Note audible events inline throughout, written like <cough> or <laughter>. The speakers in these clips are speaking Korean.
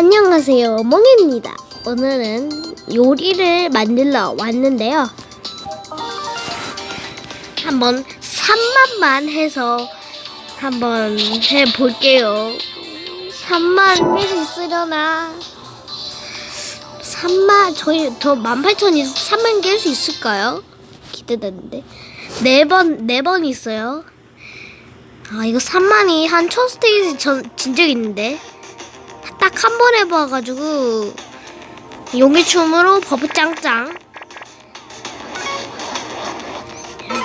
안녕하세요, 멍입니다. 오늘은 요리를 만들러 왔는데요. 한번 3만만 해서 한번 해볼게요. 3만 할수 있으려나? 3만, 저희, 저 18,000이 3만 깰수 있을까요? 기대되는데. 네 번, 네 번 있어요. 아, 이거 3만이 한첫 스테이지 전, 진적 있는데. 딱 한 번 해봐가지고 용의 춤으로 버프 짱짱.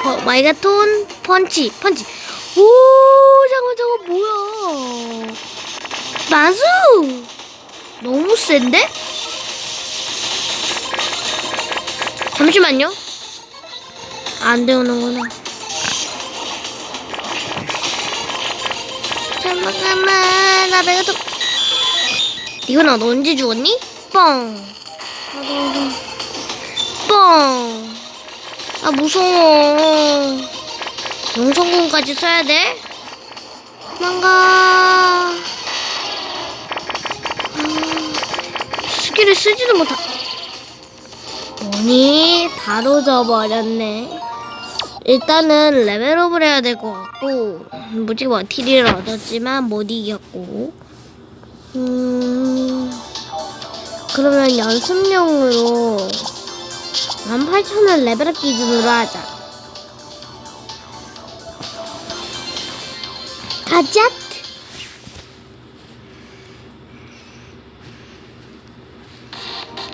버, 마이가톤 펀치 펀치. 오 잠깐 저거 뭐야? 마수! 너무 센데? 잠시만요. 안 되오는구나. 잠깐만 나 메가톤 이거나 너 언제 죽었니? 뻥. 뻥. 아 무서워. 용성공까지 써야 돼? 도망가. 아, 스킬을 쓰지도 못하. 뭐니? 바로 져버렸네. 일단은 레벨업을 해야 될 것 같고 무지 머티리를 얻었지만 못 이겼고 음, 그러면 연습용으로 18,000원 레벨업 기준으로 하자. 가자!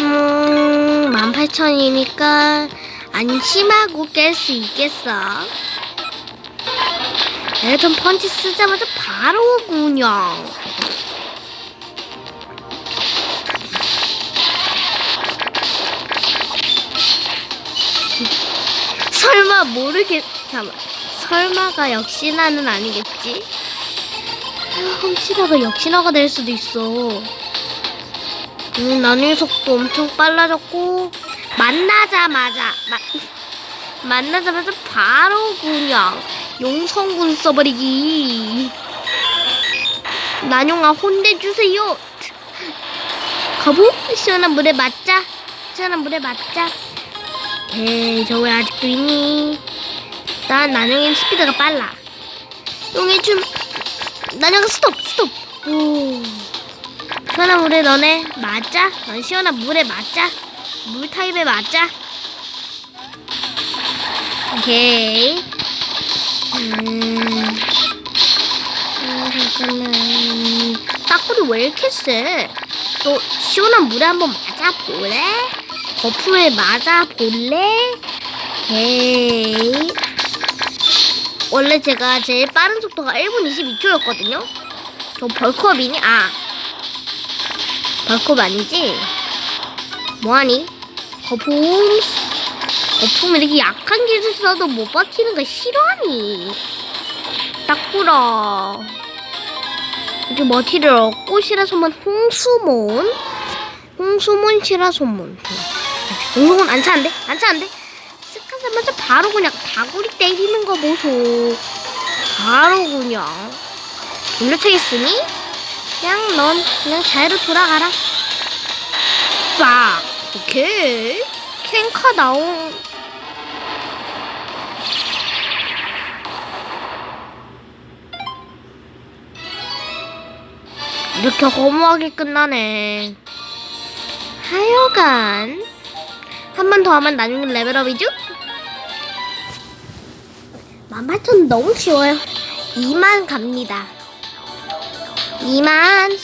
음, 18,000이니까 안심하고 깰 수 있겠어. 레전 펀치 쓰자마자 바로 오군요. 모르겠 잠깐 설마가 역시나는 아니겠지? 아, 혹시라도 역시나가 될 수도 있어. 음, 나중에 속도 엄청 빨라졌고 만나자마자 마, 만나자마자 바로 그냥 용성군 써버리기. 난용아 혼내 주세요. 가보 시원한 물에 맞자. 시원한 물에 맞자. 에이, 저 왜 아직도 있니? 난 나중엔 스피드가 빨라. 용의 춤. 나중에 스톱, 스톱. 오. 시원한 물에 너네 맞자? 넌 시원한 물에 맞자? 물 타입에 맞자? 오케이. 음. 아, 잠깐만. 딱꼬리 왜 이렇게 세? 너 시원한 물에 한번 맞아 볼래? 거품에 맞아 볼래? 오케이. 원래 제가 제일 빠른 속도가 1분 22초였거든요? 저 벌크업이니? 아. 벌크업 아니지? 뭐하니? 거품. 거품 이렇게 약한 기술 써도 못 버티는 거 싫어하니? 딱 불어. 이제 머티를 얻고 시라소문 홍수몬. 홍수몬 시라소문. 홍수몬 안 차는데? 안 차는데? 쓱하자마자 바로 그냥 다구리 때리는 거 보소. 바로 그냥. 돌려차겠으니? 그냥 넌 그냥 자유로 돌아가라. 빡. 오케이. 캔카 나온. 이렇게 허무하게 끝나네. 하여간 한 번 더 하면 나중에 레벨업이죠? 18,000 너무 쉬워요. 2만 갑니다. 2만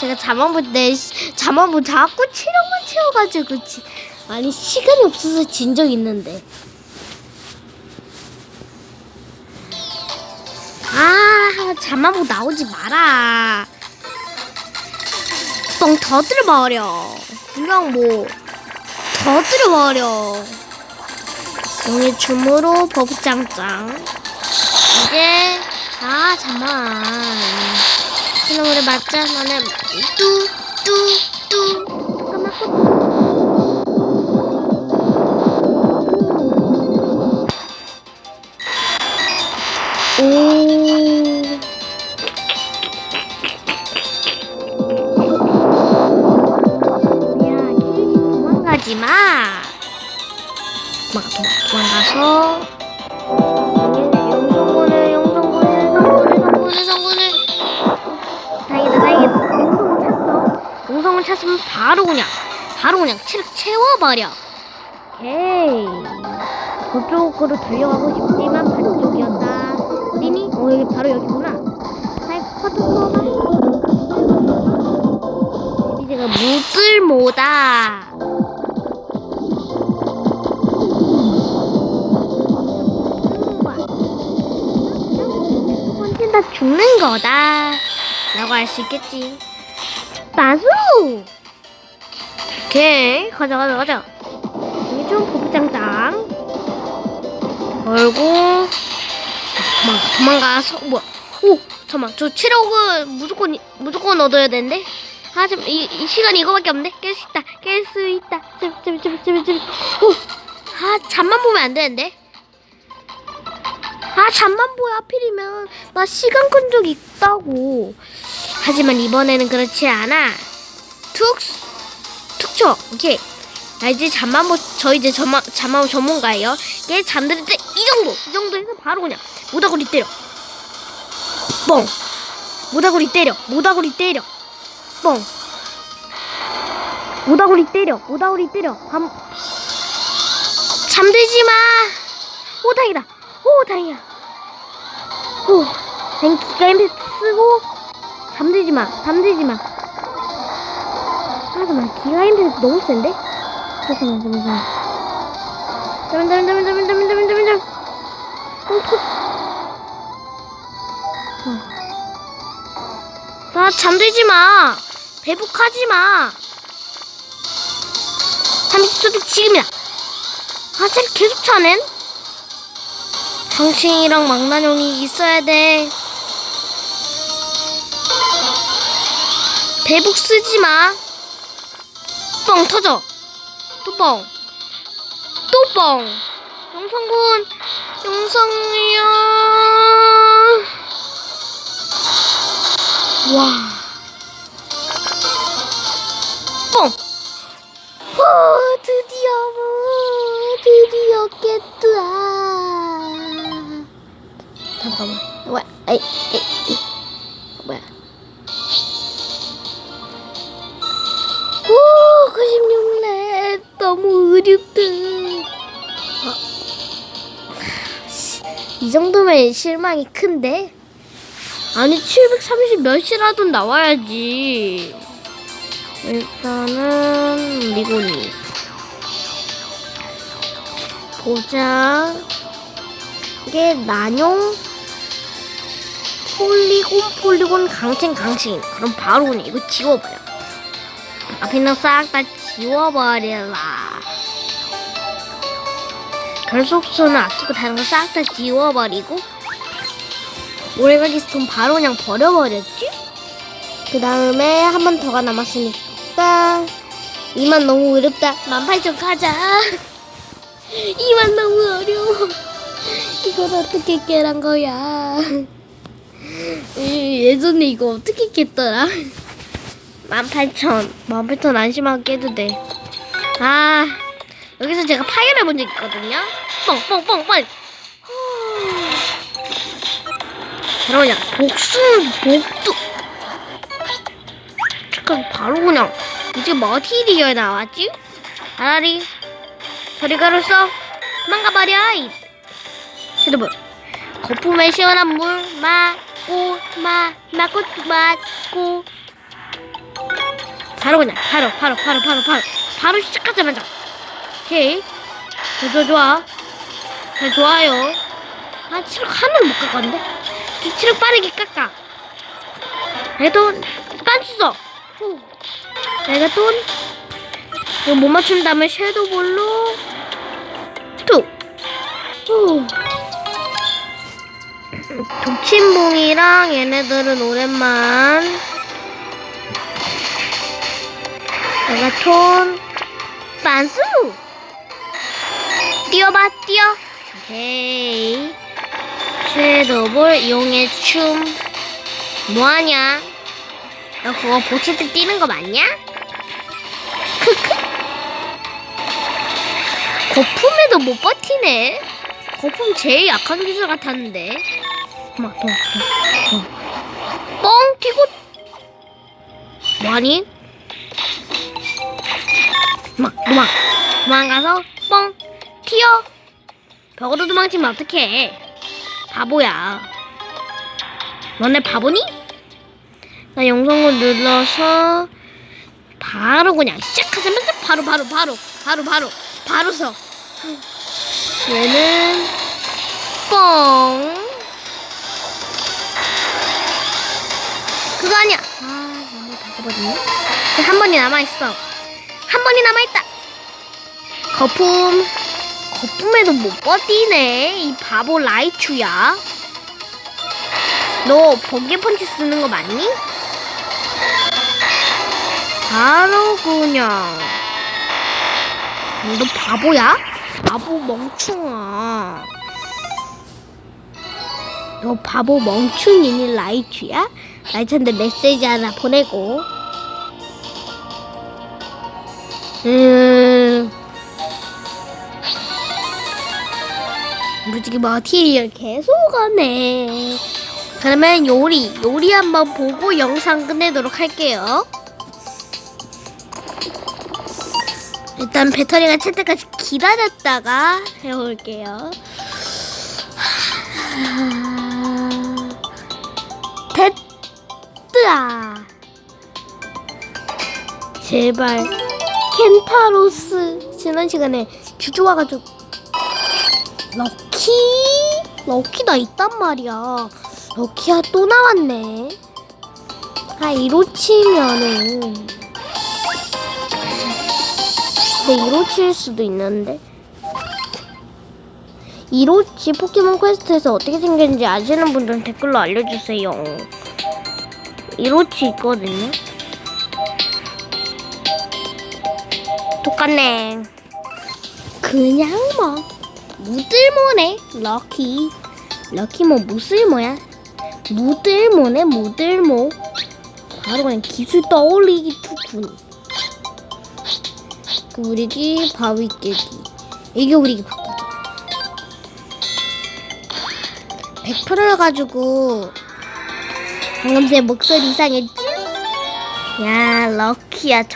제가 잠원부 내 잠원부 자꾸 체력만 채워가지고 지, 아니 시간이 없어서 진 적 있는데. 아 잠만보 나오지 마라. 뻥 터뜨려버려. 그냥 뭐 터뜨려버려. 용의 춤으로 버프짱짱. 이제 아 잠만. 그놈으로 맞자 너네 뚜뚜뚜 찾으면 바로 그냥, 바로 그냥 체력 채워버려. 오케이. 저쪽으로 달려가고 싶지만 반쪽이었다. 어디니? 어, 여기 바로 여기구나. 파트 투어가. 이제가 무들모다. 죽는 거다. 라고 할 수 있겠지. 마수! 오케이. 가자, 가자, 가자. 여기 좀 보부장장. 걸고. 도망가, 도망가서. 뭐야. 오! 잠깐만. 저 체력은 무조건, 무조건 얻어야 되는데? 아, 참, 이, 이 시간이 이거밖에 없는데? 깰수 있다. 깰 수 있다. 제발, 제발, 제발, 제발, 제발. 오! 아, 잠만 보면 안 되는데? 아, 잠만 보여. 하필이면. 나 시간 끈적 있다고. 하지만 이번에는 그렇지 않아. 툭! 툭 쳐. 오케이. 나 이제 잠만 보, 저 이제 잠만, 잠만 전문가예요. 얘 잠들 때 이 정도. 이 정도에서 바로 그냥 모다구리 때려. 뻥. 모다구리 때려. 모다구리 때려. 뻥. 모다구리 때려. 모다구리 때려. 밤. 잠들지 마. 오, 다행이다. 오, 다행이야. 오, 다행 기가 임팩트 쓰고 잠들지 마. 잠들지 마. 아, 잠깐만. 기가 임팩트 너무 센데? 잠깐만, 잠깐만. 잠깐, 잠깐, 잠깐, 잠깐, 잠깐, 잠깐, 잠깐, 잠깐. 어, 그... 어. 나 잠들지 마. 배북하지 마. 30초 뒤 지금이야. 아, 쟤 계속 차넨? 당신이랑 망나뇽이 있어야 돼. 배북 쓰지 마. 뻥 터져. 또 뻥. 또 뻥. 용성군, 용성이야. 와. 뻥. 오, 드디어, 드디어 깼다. 잠깐만. 뭐야? 에이, 에이, 실망이 큰데? 아니, 730 몇이라도 나와야지. 일단은, 리고니. 보자. 이게 난용 폴리곤 폴리곤 강칭 강칭 그럼 바로 그냥 이거 지워버려 앞에 있는 싹 다 지워버려라 결속수는 아끼고 다른 거 싹 다 지워버리고 오래가기 스톤 바로 그냥 버려버렸지 그 다음에 한 번 더가 남았으니까 이만 너무 어렵다 18,000 가자 <laughs> 이만 너무 어려워 이걸 어떻게 깨란 거야? 이, <laughs> 예전에 이거 어떻게 깼더라? <laughs> 18,000. 18,000 안심하게 깨도 돼. 아, 여기서 제가 파이를 본 적 있거든요? 뻥, 뻥, 뻥, 뻥. 그럼 그냥 복수, 복도. 잠깐, 바로 그냥. 이제 머티리얼 나왔지? 아라리, 저리 가로써. 이 섀도볼 거품에 시원한 물 맞고 마 맞고 맞고 바로 그냥 바로 바로 바로 바로 바로 바로 시작하자마자 오케이. 좋아 좋아. 잘 좋아요. 아 체력 하나는 못 깎았는데? 이 체력 빠르게 깎아. 그래도 깐수어. 내가 돈 이거 못 맞춘다면 섀도볼로 뚝 후. 독침봉이랑 얘네들은 오랜만. 메가톤 반수. 뛰어봐 뛰어. 오케이. 섀도볼 이용해 춤. 뭐하냐? 너 그거 보칠 때 뛰는 거 맞냐? 크크. <laughs> 거품에도 못 버티네. 거품 제일 약한 기술 같았는데. 막, 막, 막, 막. 뻥 튀고. 뭐하니? 막, 도망. 도망가서 뻥 튀어. 벽으로 도망치면 어떡해. 바보야. 너네 바보니? 나 영성을 눌러서 바로 그냥 시작하자마자 바로 바로 바로 바로 바로 바로 서 얘는 뻥 그거 아니야 아 너무 이제 한 번이 남아있어 한 번이 남아있다 거품 거품에도 못 버티네 이 바보 라이추야 너 번개 펀치 쓰는 거 맞니? 바로 그냥 너 바보야? 바보 멍충아 너 바보 멍충이니 라이츠야? 라이츠한테 메시지 하나 보내고 음 무지개 마티리얼 계속 하네 그러면 요리 요리 한번 보고 영상 끝내도록 할게요 일단 배터리가 찰 때까지 기다렸다가 해볼게요. <sighs> 됐다. 제발 켄타로스 지난 시간에 주주 와가지고 럭 키 럭키나 있단 말이야. 럭키야 또 나왔네. 아 이로 치면은. 근데 이로치일 수도 있는데. 이로치 포켓몬 퀘스트에서 어떻게 생겼는지 아시는 분들은 댓글로 알려주세요. 이로치 있거든요. 똑같네. 그냥 뭐 무들모네 럭키. 럭키 뭐 무슬모야? 무들모네 무들모. 바로 그냥 기술 떠올리기 투군 우리 집 바위 깨기. 이게 우리 집 바꾸자. 100%를 가지고 방금 제 목소리 이상했지? 야 럭키야